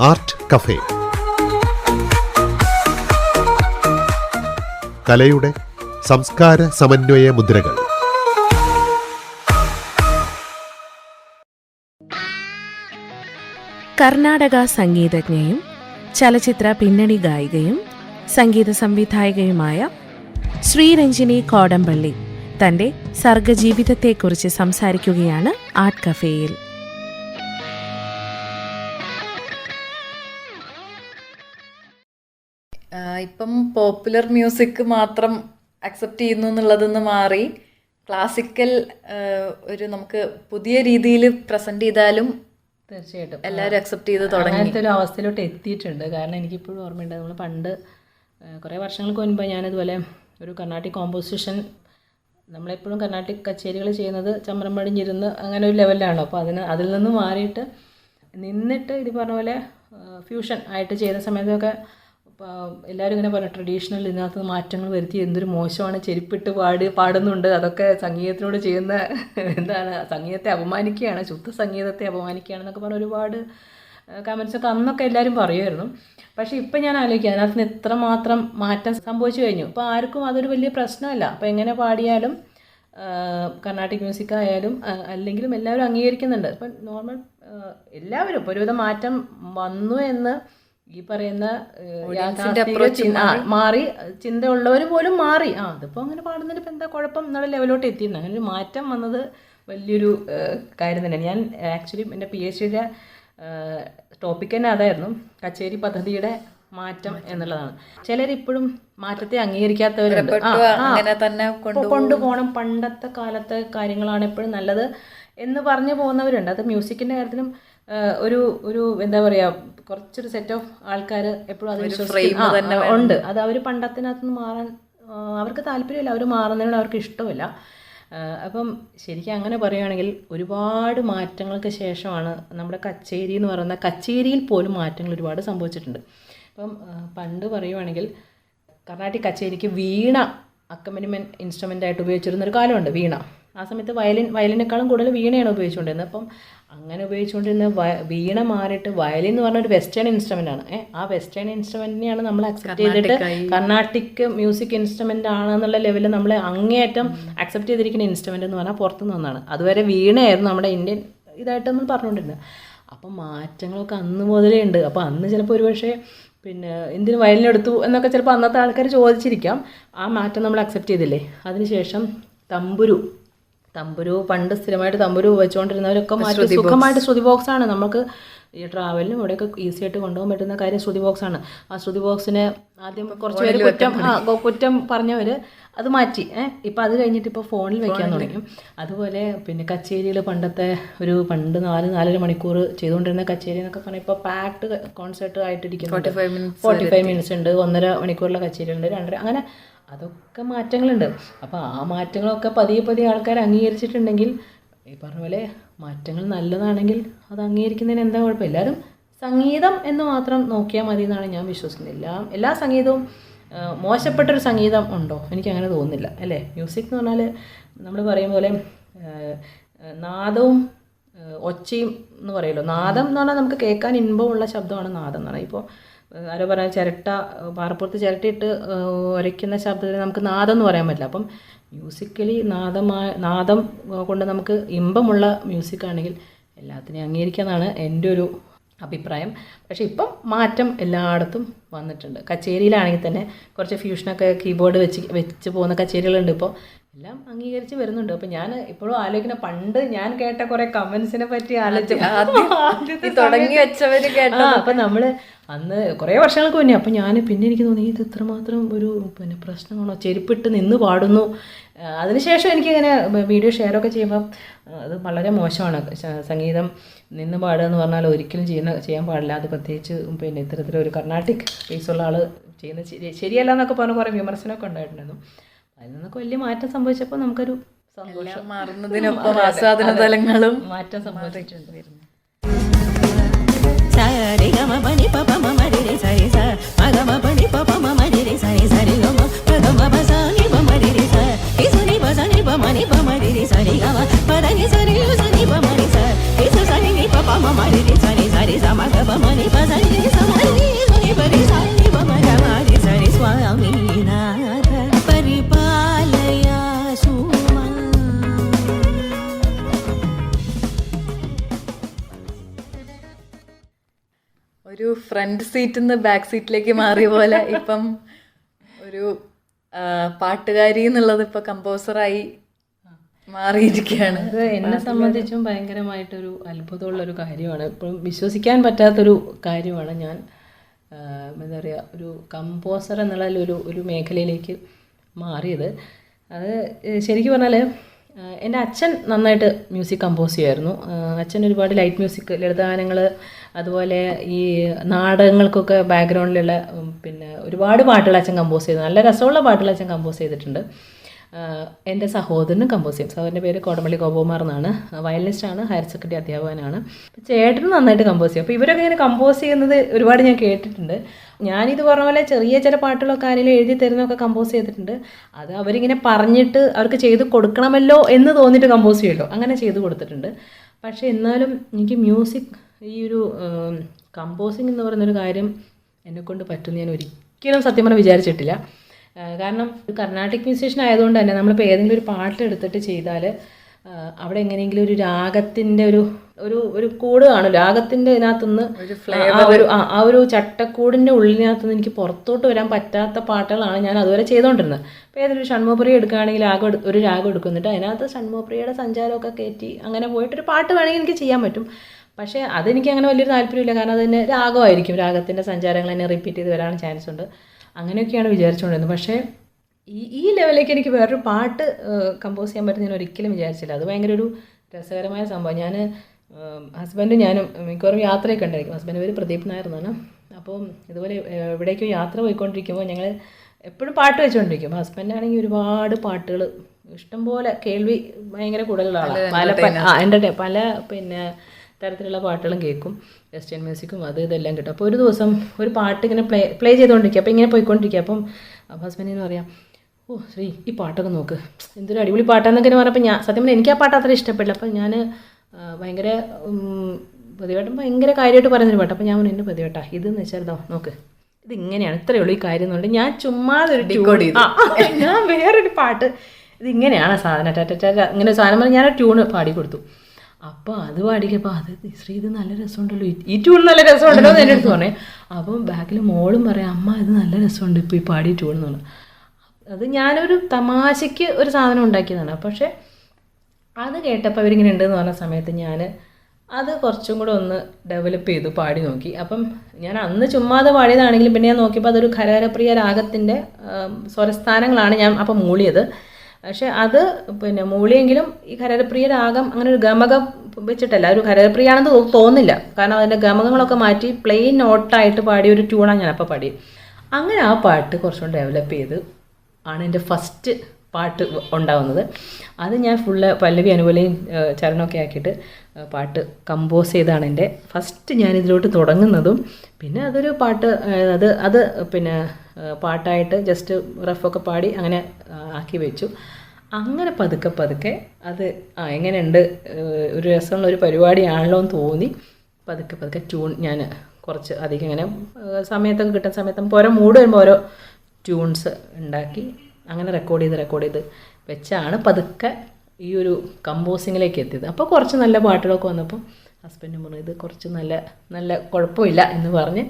Art cafe. കലയുടെ സംസ്കാര സമന്വയ മുദ്രകൾ. കർണാടക സംഗീതജ്ഞയും ചലച്ചിത്ര പിന്നണി ഗായികയും സംഗീത സംവിധായകയുമായ ശ്രീരഞ്ജിനി കോടമ്പള്ളി തന്റെ സർഗജീവിതത്തെക്കുറിച്ച് സംസാരിക്കുകയാണ് ആർട്ട് കഫേയിൽ. ഇപ്പം പോപ്പുലർ മ്യൂസിക് മാത്രം അക്സെപ്റ്റ് ചെയ്യുന്നു എന്നുള്ളതെന്ന് മാറി. ക്ലാസിക്കൽ ഒരു നമുക്ക് പുതിയ രീതിയിൽ പ്രസന്റ് ചെയ്താലും തീർച്ചയായിട്ടും. എല്ലാവരും അക്സെപ്റ്റ് ചെയ്ത് തുടങ്ങി. അങ്ങനത്തെ ഒരു അവസ്ഥയിലോട്ട് എത്തിയിട്ടുണ്ട്. കാരണം എനിക്കിപ്പോഴും ഓർമ്മയുണ്ട് നമ്മൾ പണ്ട് കുറേ വർഷങ്ങൾക്ക് മുൻപ് ഞാനിതുപോലെ ഒരു കർണാട്ടിക് കോമ്പോസിഷൻ നമ്മളെപ്പോഴും കർണാട്ടിക് കച്ചേരികൾ ചെയ്യുന്നത് ചമ്രം പടിഞ്ഞിരുന്ന് അങ്ങനെ ഒരു ലെവലിലാണ് അപ്പോൾ അതിന് അതിൽ നിന്ന് മാറിയിട്ട് നിന്നിട്ട് ഇത് പറഞ്ഞ പോലെ ഫ്യൂഷൻ ആയിട്ട് ചെയ്ത സമയത്തൊക്കെ എല്ലാവരും ഇങ്ങനെ പറഞ്ഞു ട്രഡീഷണൽ ഇതിനകത്ത് മാറ്റങ്ങൾ വരുത്തി എന്തൊരു മോശമാണ് ചെരുപ്പിട്ട് പാടി പാടുന്നുണ്ട്. അതൊക്കെ സംഗീതത്തിനോട് ചെയ്യുന്ന എന്താണ് സംഗീതത്തെ അപമാനിക്കുകയാണ് ശുദ്ധ സംഗീതത്തെ അപമാനിക്കുകയാണെന്നൊക്കെ പറഞ്ഞ ഒരുപാട് കമൻസ് ഒക്കെ അന്നൊക്കെ എല്ലാവരും പറയുമായിരുന്നു. പക്ഷേ ഇപ്പം ഞാൻ ആലോചിക്കുക അതിനകത്ത് എത്രമാത്രം മാറ്റം സംഭവിച്ചു കഴിഞ്ഞു. ഇപ്പോൾ ആർക്കും അതൊരു വലിയ പ്രശ്നമല്ല. അപ്പോൾ എങ്ങനെ പാടിയാലും കർണാട്ടിക് മ്യൂസിക് ആയാലും അല്ലെങ്കിലും എല്ലാവരും അംഗീകരിക്കുന്നുണ്ട്. ഇപ്പം നോർമൽ എല്ലാവരും ഒരുവിധം മാറ്റം വന്നു എന്ന് ഈ പറയുന്ന മാറി. ചിന്ത ഉള്ളവർ പോലും മാറി. ആ അതിപ്പോൾ അങ്ങനെ പാടുന്നതിന് ഇപ്പം എന്താ കുഴപ്പം? എന്നുള്ള ലെവലോട്ട് എത്തിയിട്ടുണ്ട് അങ്ങനെ ഒരു മാറ്റം വന്നത് വലിയൊരു കാര്യം തന്നെയാണ്. ഞാൻ ആക്ച്വലി എന്റെ പി എച്ച് ഡിയുടെ ടോപ്പിക് തന്നെ അതായിരുന്നു. കച്ചേരി പദ്ധതിയുടെ മാറ്റം എന്നുള്ളതാണ്. ചിലരിപ്പോഴും മാറ്റത്തെ അംഗീകരിക്കാത്തവരുണ്ട്. കൊണ്ടുപോകണം. പണ്ടത്തെ കാലത്തെ കാര്യങ്ങളാണ് എപ്പോഴും നല്ലത് എന്ന് പറഞ്ഞു പോകുന്നവരുണ്ട്. അത് മ്യൂസിക്കിന്റെ കാര്യത്തിലും ഒരു ഒരു എന്താ പറയാ കുറച്ചൊരു സെറ്റ് ഓഫ് ആൾക്കാർ എപ്പോഴും അത് ഉണ്ട്. അത് അവർ പണ്ടത്തിനകത്ത് നിന്ന് മാറാൻ അവർക്ക് താല്പര്യമില്ല. അവർ മാറുന്നതിനോട് അവർക്ക് ഇഷ്ടമില്ല. അപ്പം ശരിക്കും അങ്ങനെ പറയുകയാണെങ്കിൽ ഒരുപാട് മാറ്റങ്ങൾക്ക് ശേഷമാണ് നമ്മുടെ കച്ചേരി എന്ന് പറയുന്ന കച്ചേരിയിൽ പോലും മാറ്റങ്ങൾ ഒരുപാട് സംഭവിച്ചിട്ടുണ്ട്. അപ്പം പണ്ട് പറയുവാണെങ്കിൽ കർണാട്ടിക് കച്ചേരിക്ക് വീണ അക്കമ്പനിമെന്റ് ഇൻസ്ട്രുമെന്റ് ആയിട്ട് ഉപയോഗിച്ചിരുന്ന ഒരു കാലമുണ്ട് വീണ. ആ സമയത്ത് വയലിൻ വയലിനേക്കാളും കൂടുതൽ വീണയാണ് ഉപയോഗിച്ചുകൊണ്ടിരുന്നത്. അപ്പം അങ്ങനെ ഉപയോഗിച്ചുകൊണ്ടിരുന്ന വ- വീണ മാറിയിട്ട് വയലിൻ എന്ന് പറഞ്ഞ ഒരു വെസ്റ്റേൺ ഇൻസ്ട്രുമെന്റ് ആണ്. ഏഹ് ആ വെസ്റ്റേൺ ഇൻസ്ട്രുമെന്റിനെയാണ് നമ്മൾ അക്സെപ്റ്റ് ചെയ്തിട്ട് കർണാട്ടിക് മ്യൂസിക് ഇൻസ്ട്രുമെന്റ് ആണെന്നുള്ള ലെവലിൽ നമ്മൾ അങ്ങേയറ്റം അക്സെപ്റ്റ് ചെയ്തിരിക്കുന്ന ഇൻസ്ട്രുമെന്റ് എന്ന് പറഞ്ഞാൽ പുറത്തുനിന്ന് വന്നതാണ്. അതുവരെ വീണയായിരുന്നു നമ്മുടെ ഇന്ത്യൻ ഇതായിട്ട് നമ്മൾ പറഞ്ഞുകൊണ്ടിരുന്നത്. അപ്പം മാറ്റങ്ങളൊക്കെ അന്ന് മുതലേ ഉണ്ട്. അപ്പോൾ അന്ന് ചിലപ്പോൾ ഒരുപക്ഷെ പിന്നെ എന്തിനു വയലിനെടുത്തു എന്നൊക്കെ ചിലപ്പോൾ അന്നത്തെ ആൾക്കാർ ചോദിച്ചിരിക്കാം. ആ മാറ്റം നമ്മൾ അക്സെപ്റ്റ് ചെയ്തില്ലേ? അതിനുശേഷം തമ്പുരു തമ്പുരു പണ്ട് സ്ഥിരമായിട്ട് തമ്പുരു വെച്ചുകൊണ്ടിരുന്നവരൊക്കെ മാറ്റി സുഖമായിട്ട് ശ്രുതി ബോക്സ് ആണ്. നമുക്ക് ഈ ട്രാവലിനും ഇവിടെയൊക്കെ ഈസി ആയിട്ട് കൊണ്ടുപോകാൻ പറ്റുന്ന കാര്യം ശ്രുതി ബോക്സ് ആണ്. ആ ശ്രുതി ബോക്സിനെ ആദ്യം കുറച്ച് പേര് കുറ്റം കുറ്റം പറഞ്ഞവർ അത് മാറ്റി. ഏഹ് ഇപ്പം അത് കഴിഞ്ഞിട്ട് ഇപ്പോൾ ഫോണിൽ വെക്കാൻ തുടങ്ങി. അതുപോലെ പിന്നെ കച്ചേരിയിൽ പണ്ടത്തെ ഒരു പണ്ട് നാല് നാലര മണിക്കൂർ ചെയ്തുകൊണ്ടിരുന്ന കച്ചേരി എന്നൊക്കെ പറഞ്ഞാൽ ഇപ്പോൾ പാക്ട് കോൺസേർട്ട് ആയിട്ടിരിക്കുന്നുണ്ട്. ഫോർട്ടി ഫൈവ് മിനിറ്റ്സ് ഉണ്ട്. ഒന്നര മണിക്കൂറിലെ കച്ചേരി ഉണ്ട് രണ്ടര അങ്ങനെ അതൊക്കെ മാറ്റങ്ങളുണ്ട്. അപ്പോൾ ആ മാറ്റങ്ങളൊക്കെ പതിയെ പതിയെ ആൾക്കാർ അംഗീകരിച്ചിട്ടുണ്ടെങ്കിൽ ഈ പറഞ്ഞ പോലെ മാറ്റങ്ങൾ നല്ലതാണെങ്കിൽ അത് അംഗീകരിക്കുന്നതിന് എന്താ കുഴപ്പം? എല്ലാവരും സംഗീതം എന്ന് മാത്രം നോക്കിയാൽ മതി എന്നാണ് ഞാൻ വിശ്വസിക്കുന്നത്. എല്ലാ എല്ലാ സംഗീതവും മോശപ്പെട്ടൊരു സംഗീതം ഉണ്ടോ? എനിക്കങ്ങനെ തോന്നുന്നില്ല. അല്ലേ? മ്യൂസിക് എന്ന് പറഞ്ഞാൽ നമ്മൾ പറയും പോലെ നാദവും ഒച്ചയും എന്ന് പറയുമല്ലോ. നാദം എന്ന് പറഞ്ഞാൽ നമുക്ക് കേൾക്കാൻ ഇൻപമുള്ള ശബ്ദമാണ് നാദം എന്ന് പറഞ്ഞാൽ ഇപ്പോൾ ആരോ പറഞ്ഞ ചിരട്ട പാറപ്പുറത്ത് ചിരട്ടയിട്ട് ഒരയ്ക്കുന്ന ശബ്ദത്തിന് നമുക്ക് നാദം എന്ന് പറയാൻ പറ്റില്ല. അപ്പം മ്യൂസിക്കലി നാദമായ നാദം കൊണ്ട് നമുക്ക് ഇമ്പമുള്ള മ്യൂസിക്കാണെങ്കിൽ എല്ലാത്തിനെയും അംഗീകരിക്കാന്നാണ് എന്റെ ഒരു അഭിപ്രായം. പക്ഷേ ഇപ്പം മാറ്റം എല്ലായിടത്തും വന്നിട്ടുണ്ട്. കച്ചേരിയിലാണെങ്കിൽ തന്നെ കുറച്ച് ഫ്യൂഷനൊക്കെ കീബോർഡ് വെച്ച് വെച്ച് പോകുന്ന കച്ചേരികളുണ്ട് ഇപ്പോൾ എല്ലാം അംഗീകരിച്ച് വരുന്നുണ്ട്. അപ്പൊ ഞാൻ ഇപ്പോഴും ആലോചിക്കുന്ന. പണ്ട് ഞാൻ കേട്ട കുറെ കമന്റ്സിനെ പറ്റി ആലോചിച്ചു ആദ്യത്തെ തുടങ്ങി വെച്ചവര് കേട്ട ആ അപ്പം അന്ന് കുറേ വർഷങ്ങൾക്ക് മുന്നേ അപ്പം ഞാൻ പിന്നെ എനിക്ക് തോന്നി ഇത് ഇത്രമാത്രം ഒരു പിന്നെ പ്രശ്നമാണോ ചെരുപ്പിട്ട് നിന്ന് പാടുന്നു. അതിനുശേഷം എനിക്കിങ്ങനെ വീഡിയോ ഷെയറൊക്കെ ചെയ്യുമ്പോൾ അത് വളരെ മോശമാണ്. സംഗീതം നിന്ന് പാടുക എന്ന് പറഞ്ഞാൽ ഒരിക്കലും ചെയ്യുന്ന ചെയ്യാൻ പാടില്ല. അത് പ്രത്യേകിച്ച് പിന്നെ ഇത്തരത്തിലൊരു കർണാട്ടിക് ഫേസുള്ള ആൾ ചെയ്യുന്ന ശരി ശരിയല്ല എന്നൊക്കെ പറഞ്ഞ് കുറേ വിമർശനമൊക്കെ ഉണ്ടായിട്ടുണ്ടായിരുന്നു. അതിൽ നിന്നൊക്കെ വലിയ മാറ്റം സംഭവിച്ചപ്പോൾ നമുക്കൊരു സന്തോഷം. മാറുന്നതിനൊപ്പം ആസ്വാദന തലങ്ങളും മാറ്റം സംഭവിച്ചിട്ടുണ്ട് സ്വാമി ഒരു ഫ്രണ്ട് സീറ്റിൽ നിന്ന് ബാക്ക് സീറ്റിലേക്ക് മാറിയ പോലെ ഇപ്പം ഒരു പാട്ടുകാരി എന്നുള്ളത് ഇപ്പൊ കമ്പോസറായി മാറിയിരിക്കുകയാണ്. അത് എന്നെ സംബന്ധിച്ചും ഭയങ്കരമായിട്ടൊരു അത്ഭുതമുള്ള ഒരു കാര്യമാണ്. ഇപ്പം വിശ്വസിക്കാൻ പറ്റാത്തൊരു കാര്യമാണ് ഞാൻ എന്താ പറയുക ഒരു കമ്പോസർ എന്നുള്ള ഒരു ഒരു മേഖലയിലേക്ക് മാറിയത്. അത് ശരിക്കും പറഞ്ഞാൽ എന്റെ അച്ഛൻ നന്നായിട്ട് മ്യൂസിക് കമ്പോസ് ചെയ്യുമായിരുന്നു. അച്ഛൻ ഒരുപാട് ലൈറ്റ് മ്യൂസിക് ലളിതഗാനങ്ങൾ അതുപോലെ ഈ നാടകങ്ങൾക്കൊക്കെ ബാക്ക്ഗ്രൗണ്ടിലുള്ള പിന്നെ ഒരുപാട് പാട്ടുകൾ അച്ഛൻ കമ്പോസ് ചെയ്തു. നല്ല രസമുള്ള പാട്ടുകൾ അച്ഛൻ കമ്പോസ് ചെയ്തിട്ടുണ്ട്. എന്റെ സഹോദരനും കമ്പോസ് ചെയ്യും സഹോദരന്റെ പേര് കോടമള്ളി ഗോപകുമാർ എന്നാണ്. ആണ് ഹയർ സെക്കൻഡറി അധ്യാപകനാണ്. ചേട്ടനും നന്നായിട്ട് കമ്പോസ് ചെയ്യും. അപ്പോൾ ഇവരൊക്കെ ഇങ്ങനെ കമ്പോസ് ചെയ്യുന്നത് ഒരുപാട് ഞാൻ കേട്ടിട്ടുണ്ട്. ഞാനിത് പറഞ്ഞ പോലെ ചെറിയ ചില പാട്ടുകളൊക്കെ ആരെങ്കിലും എഴുതി തരുന്നൊക്കെ കമ്പോസ് ചെയ്തിട്ടുണ്ട്. അത് അവരിങ്ങനെ പറഞ്ഞിട്ട് അവർക്ക് ചെയ്ത് കൊടുക്കണമല്ലോ എന്ന് തോന്നിയിട്ട് കമ്പോസ് ചെയ്യുമല്ലോ. അങ്ങനെ ചെയ്ത് കൊടുത്തിട്ടുണ്ട്. പക്ഷേ എന്നാലും എനിക്ക് മ്യൂസിക് ഈ ഒരു കമ്പോസിങ് എന്ന് പറയുന്നൊരു കാര്യം എന്നെക്കൊണ്ട് പറ്റുമെന്ന് ഞാൻ ഒരിക്കലും സത്യം പറഞ്ഞാൽ വിചാരിച്ചിട്ടില്ല. കാരണം ഒരു കർണാട്ടിക് മ്യൂസീഷ്യൻ ആയതുകൊണ്ട് തന്നെ നമ്മളിപ്പോൾ ഏതെങ്കിലും ഒരു പാട്ട് എടുത്തിട്ട് ചെയ്താൽ അവിടെ എങ്ങനെയെങ്കിലും ഒരു രാഗത്തിന്റെ ഒരു ഒരു ഒരു കൂട് കാണും രാഗത്തിന്റെ ഇതിനകത്തുനിന്ന് ആ ഒരു ആ ഒരു ചട്ടക്കൂടിന്റെ ഉള്ളിനകത്തുനിന്ന് എനിക്ക് പുറത്തോട്ട് വരാൻ പറ്റാത്ത പാട്ടുകളാണ് ഞാൻ അതുവരെ ചെയ്തുകൊണ്ടിരുന്നത് അപ്പോൾ ഏതൊരു ഷൺമോപ്രിയ എടുക്കുകയാണെങ്കിൽ രാഗം എടു- ഒരു രാഗം എടുക്കുന്നുണ്ട്. അതിനകത്ത് ഷൺമോപ്രിയയുടെ സഞ്ചാരമൊക്കെ കയറ്റി അങ്ങനെ പോയിട്ടൊരു പാട്ട് വേണമെങ്കിൽ എനിക്ക് ചെയ്യാൻ പറ്റും. പക്ഷേ അതെനിക്ക് അങ്ങനെ വലിയൊരു താല്പര്യമില്ല. കാരണം അതിന് രാഗമായിരിക്കും. രാഗത്തിന്റെ സഞ്ചാരങ്ങൾ തന്നെ റിപ്പീറ്റ് ചെയ്ത് വരാൻ ചാൻസ് ഉണ്ട്. അങ്ങനെയൊക്കെയാണ് വിചാരിച്ചുകൊണ്ടിരുന്നത്. പക്ഷേ ഈ ഈ ലെവലിലേക്ക് എനിക്ക് വേറൊരു പാട്ട് കമ്പോസ് ചെയ്യാൻ പറ്റുന്ന ഞാൻ ഒരിക്കലും വിചാരിച്ചില്ല. അത് ഭയങ്കര ഒരു രസകരമായ സംഭവം. ഞാൻ ഹസ്ബൻഡും ഞാനും മിക്കവാറും യാത്രയൊക്കെ ഉണ്ടായിരിക്കും. ഹസ്ബൻഡ് പേര് പ്രദീപ് നായർ എന്നാണ് അപ്പോൾ ഇതുപോലെ എവിടേക്കും യാത്ര പോയിക്കൊണ്ടിരിക്കുമ്പോൾ ഞങ്ങൾ എപ്പോഴും പാട്ട് വെച്ചുകൊണ്ടിരിക്കും ഹസ്ബൻഡാണെങ്കിൽ ഒരുപാട് പാട്ടുകൾ ഇഷ്ടംപോലെ കേൾവി ഭയങ്കര കൂടുതലുള്ള പല പല എന്റെ പല പിന്നെ തരത്തിലുള്ള പാട്ടുകളും കേൾക്കും. വെസ്റ്റേൺ മ്യൂസിക്കും അത് ഇതെല്ലാം കിട്ടും. അപ്പോൾ ഒരു ദിവസം ഒരു പാട്ട് ഇങ്ങനെ പ്ലേ പ്ലേ ചെയ്തുകൊണ്ടിരിക്കുക അപ്പോൾ ഇങ്ങനെ പോയിക്കൊണ്ടിരിക്കുക. അപ്പം ഹസ്ബൻഡിന് പറയാം ഓ ശ്രീ ഈ പാട്ടൊക്കെ നോക്ക്. എന്തൊരു അടിപൊളി പാട്ടാന്നൊക്കെ പറഞ്ഞപ്പോൾ ഞാൻ സത്യം പറഞ്ഞാൽ എനിക്ക് ആ പാട്ട് അത്ര ഇഷ്ടപ്പെടില്ല. അപ്പം ഞാൻ ഭയങ്കര പ്രതിവട്ടം ഭയങ്കര കാര്യമായിട്ട് പറയുന്നൊരു പാട്ട്. അപ്പോൾ ഞാൻ എന്റെ പ്രതിവേട്ടാ ഇതെന്ന് വെച്ചാൽ നോക്ക്. ഇത് ഇങ്ങനെയാണ് ഇത്രയേ ഉള്ളൂ ഈ കാര്യം എന്നുണ്ട് ഞാൻ ചുമ്മാതൊരു ഒരു ചെയ്തു. ഞാൻ വേറൊരു പാട്ട് ഇതിങ്ങനെയാണ് ഇങ്ങനെയാണ് സാധനം. ടാറ്റ. ഇങ്ങനെ സാധനം പറഞ്ഞ് ഞാൻ ട്യൂണ് പാടി കൊടുത്തു. അപ്പോൾ അത് പാടിക്കപ്പോൾ അത് ശ്രീ ഇത് നല്ല രസമുണ്ടല്ലോ. ഈ- ട്യൂൺ നല്ല രസമുണ്ടല്ലോ എന്ന് എന്റെ അടുത്ത് പറഞ്ഞേ. അപ്പം ബാക്കിൽ മോളും പറയാം അമ്മ ഇത് നല്ല രസമുണ്ട് ഇപ്പോൾ ഈ പാടി ട്യൂൺ എന്ന് പറഞ്ഞു. അത് ഞാനൊരു തമാശയ്ക്ക് ഒരു സാധനം ഉണ്ടാക്കിയതാണ്. പക്ഷേ അത് കേട്ടപ്പോൾ അവരിങ്ങനെ ഉണ്ടെന്ന് പറഞ്ഞ സമയത്ത് ഞാൻ അത് കുറച്ചും കൂടെ ഒന്ന് ഡെവലപ്പ് ചെയ്തു പാടി നോക്കി. അപ്പം ഞാൻ അന്ന് ചുമ്മാതെ പാടിയതാണെങ്കിലും പിന്നെ ഞാൻ നോക്കിയപ്പോൾ അതൊരു ഖരകരപ്രിയ രാഗത്തിന്റെ സ്വരസ്ഥാനങ്ങളാണ് ഞാൻ അപ്പം മൂളിയത്. പക്ഷേ അത് പിന്നെ മൂളിയെങ്കിലും ഈ ഖരപ്രിയരാഗം അങ്ങനെ ഒരു ഗമകം വെച്ചിട്ടല്ല ഒരു ഖരപ്രിയാണെന്ന് തോന്നില്ല കാരണം അതിന്റെ ഗമകങ്ങളൊക്കെ മാറ്റി പ്ലെയിൻ നോട്ടായിട്ട് പാടിയ ഒരു ട്യൂണാണ് ഞാൻ അപ്പോൾ പാടി അങ്ങനെ ആ പാട്ട് കുറച്ചുകൂടെ ഡെവലപ്പ് ചെയ്ത് ആണ് എന്റെ ഫസ്റ്റ് പാട്ട് ഉണ്ടാവുന്നത്. അത് ഞാൻ ഫുള്ള് പല്ലവി അനുകൂലയും ചരണമൊക്കെ ആക്കിയിട്ട് പാട്ട് കമ്പോസ് ചെയ്താണ് എന്റെ ഫസ്റ്റ് ഞാൻ ഇതിലോട്ട് തുടങ്ങുന്നതും. പിന്നെ അതൊരു പാട്ട് അത് അത് പിന്നെ പാട്ടായിട്ട് ജസ്റ്റ് റഫൊക്കെ പാടി അങ്ങനെ ആക്കി വെച്ചു. അങ്ങനെ പതുക്കെ പതുക്കെ അത് ആ എങ്ങനെയുണ്ട്? ഒരു രസമുള്ള ഒരു പരിപാടിയാണല്ലോ എന്ന് തോന്നി. പതുക്കെ പതുക്കെ ട്യൂൺ ഞാൻ കുറച്ച് അധികം ഇങ്ങനെ സമയത്തൊക്കെ കിട്ടുന്ന സമയത്ത് ഓരോ മൂഡ് വരുമ്പോൾ ഓരോ ട്യൂൺസ് ഉണ്ടാക്കി അങ്ങനെ റെക്കോർഡ് ചെയ്ത് റെക്കോർഡ് ചെയ്ത് വെച്ചാണ് പതുക്കെ ഈ ഒരു കമ്പോസിങ്ങിലേക്ക് എത്തിയത്. അപ്പോൾ കുറച്ച് നല്ല പാട്ടുകളൊക്കെ വന്നപ്പോൾ ഹസ്ബൻഡ് പറഞ്ഞു ഇത് കുറച്ച് നല്ല നല്ല കുഴപ്പമില്ല എന്ന് പറഞ്ഞ്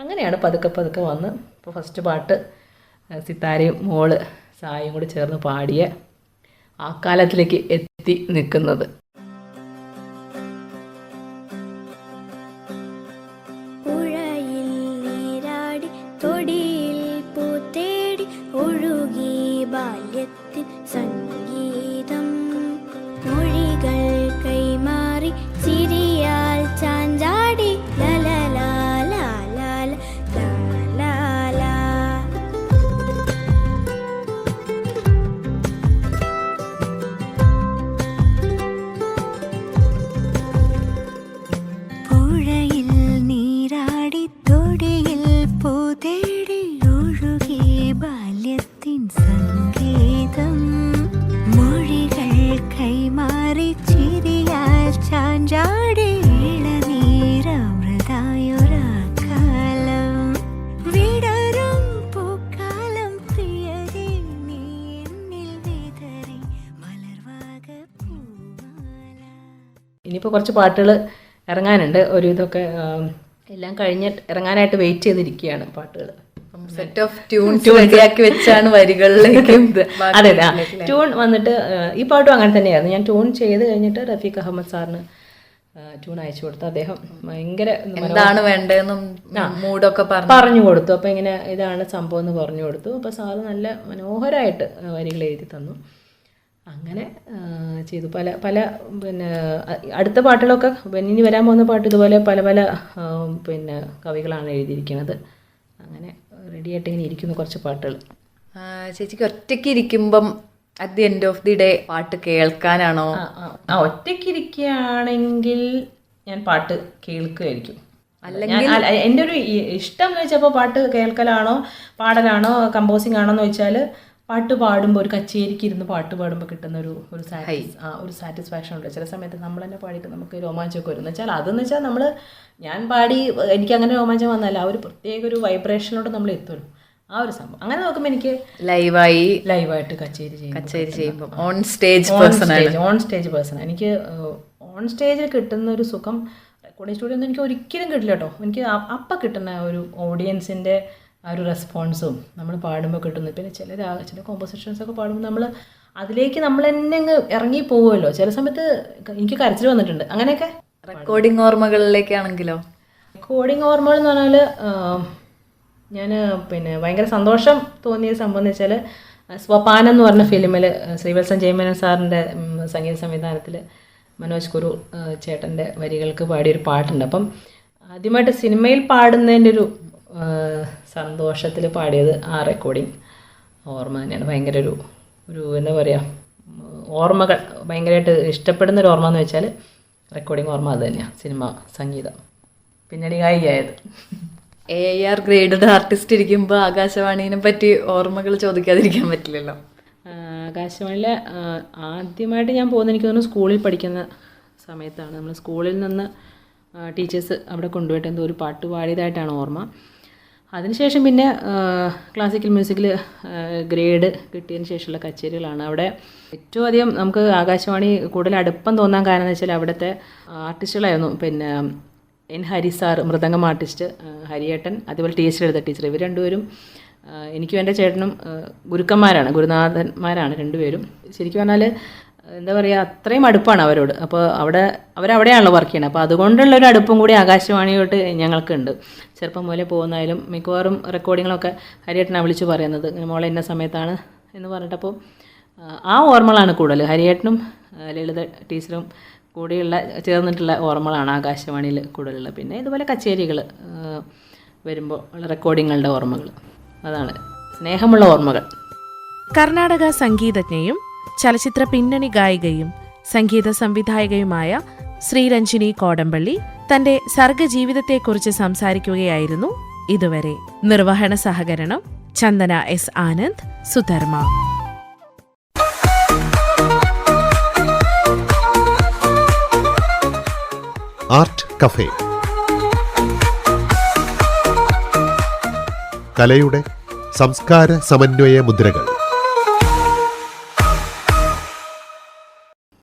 അങ്ങനെയാണ് പതുക്കെ പതുക്കെ വന്ന്. ഇപ്പോൾ ഫസ്റ്റ് പാട്ട് സിത്താരയും മോൾ സായും കൂടി ചേർന്ന് പാടിയ ആ കാലത്തിലേക്ക് എത്തി നിൽക്കുന്നത്. ഇനിയിപ്പോൾ കുറച്ച് പാട്ടുകൾ ഇറങ്ങാനുണ്ട്. ഒരു ഇതൊക്കെ എല്ലാം കഴിഞ്ഞ് ഇറങ്ങാനായിട്ട് വെയിറ്റ് ചെയ്തിരിക്കുകയാണ് പാട്ടുകൾ സെറ്റ് ഓഫ് ട്യൂൺ റെഡിയാക്കി വെച്ചാണ് വരികളിലേക്ക് അതെ ട്യൂൺ വന്നിട്ട് ഈ പാട്ടും അങ്ങനെ തന്നെയായിരുന്നു. ഞാൻ ട്യൂൺ ചെയ്ത് കഴിഞ്ഞിട്ട് റഫീഖ് അഹമ്മദ് സാറിന് ട്യൂൺ അയച്ചു കൊടുത്തു. അദ്ദേഹം ഭയങ്കര എന്താണ് വേണ്ടതെന്നും മൂഡൊക്കെ പറഞ്ഞു. പറഞ്ഞു കൊടുത്തു. അപ്പോൾ ഇങ്ങനെ ഇതാണ് സംഭവം എന്ന് പറഞ്ഞു കൊടുത്തു. അപ്പോൾ സാറ് നല്ല മനോഹരമായിട്ട് വരികൾ എഴുതി തന്നു. അങ്ങനെ ചെയ്തു. പല പല പിന്നെ അടുത്ത പാട്ടുകളൊക്കെ ഇനി വരാൻ പോകുന്ന പാട്ട് ഇതുപോലെ പല പല പിന്നെ കവികളാണ് എഴുതിയിരിക്കുന്നത്. അങ്ങനെ റെഡി ആയിട്ട് ഇങ്ങനെ ഇരിക്കുന്നു കുറച്ച് പാട്ടുകൾ. ചേച്ചിക്ക് ഒറ്റയ്ക്ക് ഇരിക്കുമ്പം at the end of the day പാട്ട് കേൾക്കാനാണോ? ആ, ഒറ്റയ്ക്ക് ഇരിക്കുകയാണെങ്കിൽ ഞാൻ പാട്ട് കേൾക്കുമായിരിക്കും. അല്ലെങ്കിൽ എന്റെ ഒരു ഇഷ്ടം എന്ന് വെച്ചപ്പോൾ പാട്ട് കേൾക്കലാണോ പാടലാണോ കമ്പോസിങ് ആണോ എന്ന് വെച്ചാൽ പാട്ട് പാടുമ്പോൾ ഒരു കച്ചേരിക്ക് ഇരുന്ന് പാട്ട് പാടുമ്പോൾ കിട്ടുന്ന ഒരു ഒരു ആ ഒരു സാറ്റിസ്ഫാക്ഷൻ ഉണ്ട്. ചില സമയത്ത് നമ്മൾ തന്നെ പാടിയിട്ട് നമുക്ക് രോമാഞ്ചമൊക്കെ വരും. എന്ന് വെച്ചാൽ അതെന്ന് വെച്ചാൽ നമ്മൾ ഞാൻ പാടി എനിക്ക് അങ്ങനെ രോമാഞ്ചം വന്നല്ല ആ ഒരു പ്രത്യേക ഒരു വൈബ്രേഷനോട് നമ്മൾ എത്തുമല്ലോ ആ ഒരു സംഭവം. അങ്ങനെ നോക്കുമ്പോൾ എനിക്ക് ലൈവായി ലൈവായിട്ട് കച്ചേരി ചെയ്യും കച്ചേരി ചെയ്യുമ്പോൾ on stage on stage on stage person എനിക്ക് ഓൺ സ്റ്റേജിൽ കിട്ടുന്ന ഒരു സുഖം റെക്കോർഡിംഗ് സ്റ്റുഡിയോ ഒന്നും എനിക്ക് ഒരിക്കലും കിട്ടില്ല കേട്ടോ. എനിക്ക് അപ്പം കിട്ടുന്ന ഒരു ഓഡിയൻസിന്റെ ആ ഒരു റെസ്പോൺസും നമ്മൾ പാടുമ്പോൾ കിട്ടുന്നത് പിന്നെ ചില ചില കോമ്പോസിഷൻസ് ഒക്കെ പാടുമ്പോൾ നമ്മൾ അതിലേക്ക് നമ്മൾ തന്നെ അങ്ങ് ഇറങ്ങി പോവുമല്ലോ. ചില സമയത്ത് എനിക്ക് കരച്ചിൽ വന്നിട്ടുണ്ട്. അങ്ങനെയൊക്കെ? റെക്കോർഡിംഗ് ഓർമ്മകളിലേക്കാണെങ്കിലോ? റെക്കോർഡിംഗ് ഓർമ്മകൾ എന്ന് പറഞ്ഞാൽ ഞാൻ പിന്നെ ഭയങ്കര സന്തോഷം തോന്നിയ സംഭവം എന്ന് വെച്ചാൽ സ്വപാനം എന്ന് പറഞ്ഞ ഫിലിമിൽ ശ്രീവത്സൻ ജയമേനൻ സാറിന്റെ സംഗീത സംവിധാനത്തിൽ മനോജ് കുരു ചേട്ടന്റെ വരികൾക്ക് പാടിയൊരു പാട്ടുണ്ട്. അപ്പം ആദ്യമായിട്ട് സിനിമയിൽ പാടുന്നതിന്റെ ഒരു സന്തോഷത്തിൽ പാടിയത് ആ റെക്കോർഡിങ് ഓർമ്മ തന്നെയാണ്. ഭയങ്കര ഒരു ഒരു എന്താ പറയുക ഓർമ്മകൾ ഭയങ്കരമായിട്ട് ഇഷ്ടപ്പെടുന്ന ഒരു ഓർമ്മ എന്ന് വെച്ചാൽ റെക്കോർഡിങ് ഓർമ്മ അത് തന്നെയാണ് സിനിമ സംഗീതം. പിന്നീട് ഗായികയായത്. എ ആർ ഗ്രേഡഡ് ആർട്ടിസ്റ്റ് ഇരിക്കുമ്പോൾ ആകാശവാണീനെ പറ്റി ഓർമ്മകൾ ചോദിക്കാതിരിക്കാൻ പറ്റില്ലല്ലോ. ആകാശവാണിയിലെ ആദ്യമായിട്ട് ഞാൻ പോകുന്ന എനിക്ക് തോന്നുന്നു സ്കൂളിൽ പഠിക്കുന്ന സമയത്താണ്. നമ്മൾ സ്കൂളിൽ നിന്ന് ടീച്ചേഴ്സ് അവിടെ കൊണ്ടുപോയിട്ട് എന്തോ ഒരു പാട്ട് പാടിയതായിട്ടാണ് ഓർമ്മ. അതിനുശേഷം പിന്നെ ക്ലാസിക്കൽ മ്യൂസിക്കിൽ ഗ്രേഡ് കിട്ടിയതിന് ശേഷമുള്ള കച്ചേരികളാണ് അവിടെ. ഏറ്റവും അധികം നമുക്ക് ആകാശവാണി കൂടുതൽ അടുപ്പം തോന്നാൻ കാരണം എന്ന് വെച്ചാൽ അവിടുത്തെ ആർട്ടിസ്റ്റുകളായിരുന്നു. പിന്നെ N Hari sir mridangam artist ഹരിയേട്ടൻ അതുപോലെ ടീച്ചർ എഴുത ടീച്ചർ. ഇവർ രണ്ടുപേരും എനിക്കും എന്റെ ചേട്ടനും ഗുരുക്കന്മാരാണ് ഗുരുനാഥന്മാരാണ് രണ്ടുപേരും. ശരിക്കും പറഞ്ഞാൽ എന്താ പറയുക അത്രയും അടുപ്പാണ് അവരോട്. അപ്പോൾ അവിടെ അവരവിടെയാണല്ലോ വർക്ക് ചെയ്യുന്നത് അപ്പോൾ അതുകൊണ്ടുള്ള ഒരു അടുപ്പും കൂടി ആകാശവാണിയോട്ട് ഞങ്ങൾക്കുണ്ട്. ചെറുപ്പം മുതലെ പോകുന്നതായാലും മിക്കവാറും റെക്കോർഡിങ്ങളൊക്കെ ഹരിയേട്ടനെ വിളിച്ച് പറയുന്നത്. മോളെ ഇന്ന സമയത്താണ് എന്ന് പറഞ്ഞിട്ടപ്പോൾ ആ, ഓർമ്മകളാണ് കൂടുതൽ. ഹരിയേട്ടനും ലളിത ടീച്ചറും കൂടിയുള്ള ചേർന്നിട്ടുള്ള ഓർമ്മകളാണ് ആകാശവാണിയിൽ കൂടുതലുള്ളത്. പിന്നെ ഇതുപോലെ കച്ചേരികൾ വരുമ്പോൾ ഉള്ള റെക്കോർഡിങ്ങുകളുടെ ഓർമ്മകൾ അതാണ് സ്നേഹമുള്ള ഓർമ്മകൾ. കർണാടക സംഗീതജ്ഞയും ചലച്ചിത്ര പിന്നണി ഗായികയും സംഗീത സംവിധായകയുമായ ശ്രീരഞ്ജിനി കോടമ്പള്ളി തന്റെ സർഗജീവിതത്തെക്കുറിച്ച് സംസാരിക്കുകയായിരുന്നു ഇതുവരെ. നിർവഹണ സഹകരണം Chandana S Anand Sudharma. Art cafe. കലയുടെ സംസ്കാര സമന്വയ മുദ്രകൾ.